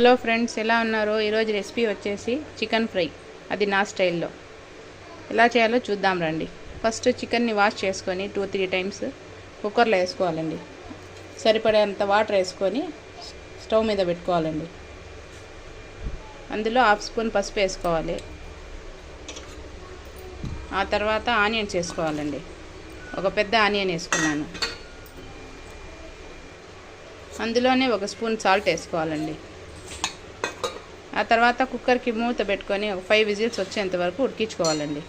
Hello friends ఎలా ఉన్నారు? ఈరోజు రెసిపీ వచ్చేసి చికెన్ ఫ్రై. అది నా స్టైల్లో. ఎలా చేయాలో చూద్దాం రండి. ఫస్ట్ చికెన్ని వాష్ చేసుకొని టూ త్రీ టైమ్స్ కుక్కర్లో వేసుకోవాలండి. సరిపడేంత వాటర్ వేసుకొని స్టవ్ మీద పెట్టుకోవాలండి. అందులో హాఫ్ స్పూన్ పసుపు వేసుకోవాలి. ఆ తర్వాత ఆనియన్స్ వేసుకోవాలండి. ఒక పెద్ద ఆనియన్ వేసుకున్నాను. అందులోనే ఒక స్పూన్ సాల్ట్ వేసుకోవాలండి. ఆ తర్వాత కుక్కర్కి మూత పెట్టుకొని ఒక ఫైవ్ విజిల్స్ వచ్చేంత వరకు ఉడికించుకోవాలండి.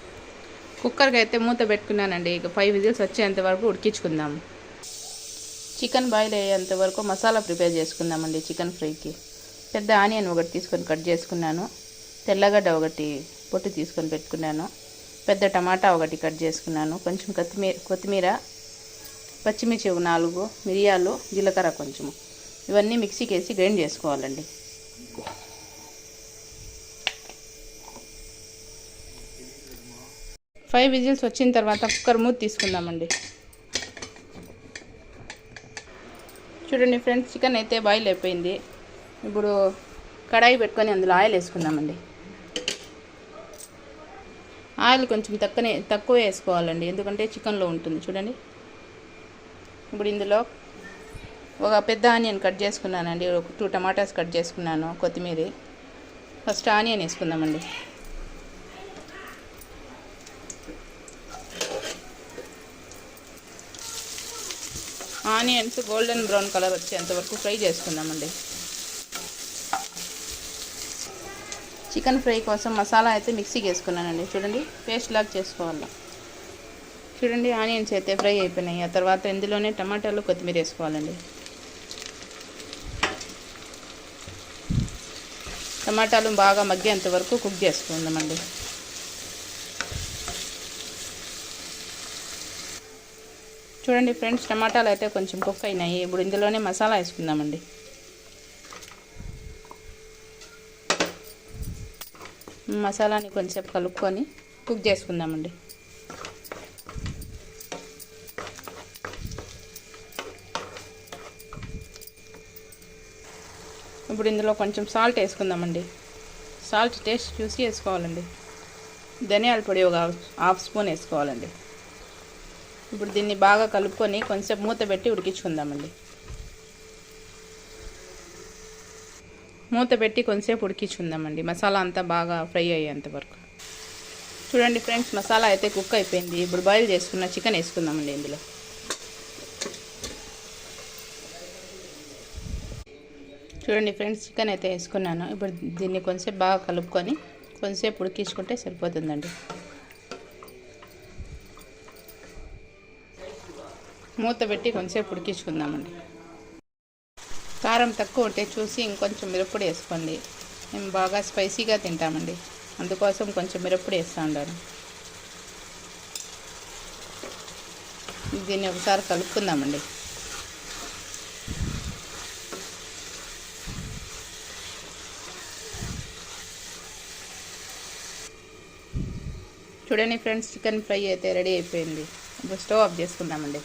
కుక్కర్కి అయితే మూత పెట్టుకున్నానండి. ఇక ఫైవ్ విజిల్స్ వచ్చేంత వరకు ఉడికించుకుందాము చికెన్ బాయిల్ అయ్యేంత వరకు మసాలా ప్రిపేర్ చేసుకుందామండి చికెన్ ఫ్రైకి. పెద్ద ఆనియన్ ఒకటి తీసుకొని కట్ చేసుకున్నాను. తెల్లగడ్డ ఒకటి పొట్టు తీసుకొని పెట్టుకున్నాను. పెద్ద టమాటా ఒకటి కట్ చేసుకున్నాను. కొంచెం కొత్తిమీర కొత్తిమీర పచ్చిమిర్చి ఒక నాలుగు మిరియాలు జీలకర్ర కొంచెము. ఇవన్నీ మిక్సీకి వేసి గ్రైండ్ చేసుకోవాలండి. ఫైవ్ విజిల్స్ వచ్చిన తర్వాత కుక్కర్ మూత తీసుకుందామండి. చూడండి ఫ్రెండ్స్ చికెన్ అయితే బాయిల్ అయిపోయింది. ఇప్పుడు కడాయి పెట్టుకొని అందులో ఆయిల్ వేసుకుందామండి. ఆయిల్ కొంచెం తక్కువనే తక్కువ వేసుకోవాలండి. ఎందుకంటే చికెన్లో ఉంటుంది. చూడండి. ఇప్పుడు ఇందులో ఒక పెద్ద ఆనియన్ కట్ చేసుకున్నానండి. ఒక టూ టమాటాస్ కట్ చేసుకున్నాను కొత్తిమీర. ఫస్ట్ ఆనియన్ వేసుకుందామండి. ఆనియన్స్ గోల్డెన్ బ్రౌన్ కలర్ వచ్చేంత వరకు ఫ్రై చేసుకుందామండి. చికెన్ ఫ్రై కోసం మసాలా అయితే మిక్సీకి వేసుకున్నానండి చూడండి పేస్ట్ లాగా చేసుకోవాలి. చూడండి ఆనియన్స్ అయితే ఫ్రై అయిపోయినాయి. ఆ తర్వాత ఇందులోనే టమాటాలు కొత్తిమీర వేసుకోవాలండి. టమాటాలు బాగా మగ్గేంత వరకు కుక్ చేసుకుందామండి. చూడండి ఫ్రెండ్స్ టమాటాలు అయితే కొంచెం కుక్ అయినాయి. ఇప్పుడు ఇందులోనే మసాలా వేసుకుందామండి. మసాలాని కొంచెం కలుపుకొని కుక్ చేసుకుందామండి. ఇప్పుడు ఇందులో కొంచెం సాల్ట్ వేసుకుందామండి. సాల్ట్ టేస్ట్ చూసి వేసుకోవాలండి. ధనియాల పొడి ఒక హాఫ్ స్పూన్ వేసుకోవాలండి. ఇప్పుడు దీన్ని బాగా కలుపుకొని కొంచెం మూత పెట్టి ఉడికించుకుందామండి. మూత పెట్టి కొంచెంసేపు ఉడికించుకుందామండి. మసాలా అంతా బాగా ఫ్రై అయ్యేంత వరకు. చూడండి ఫ్రెండ్స్ మసాలా అయితే కుక్ అయిపోయింది. ఇప్పుడు బాయిల్ చేసుకున్న చికెన్ వేసుకుందామండి ఇందులో. చూడండి ఫ్రెండ్స్ చికెన్ అయితే వేసుకున్నాను. ఇప్పుడు దీన్ని కొంచెం బాగా కలుపుకొని కొంచెంసేపు ఉడికించుకుంటే సరిపోతుందండి. మూత పెట్టి కొంచెంసేపు ఉడికించుకుందామండి. కారం తక్కువ ఉంటే చూసి ఇంకొంచెం మిరప్పొడి వేసుకోండి. మేము బాగా స్పైసీగా తింటామండి. అందుకోసం కొంచెం మిరప్పొడి వేస్తూ ఉండాను దీన్ని ఒకసారి కలుపుకుందామండి. చూడండి ఫ్రెండ్స్ చికెన్ ఫ్రై అయితే రెడీ అయిపోయింది. ఇప్పుడు స్టవ్ ఆఫ్ చేసుకుందామండి.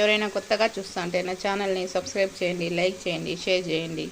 ఎవరైనా కొత్తగా చూస్తుంటే నా ఛానల్ని సబ్స్క్రైబ్ చేయండి లైక్ చేయండి షేర్ చేయండి.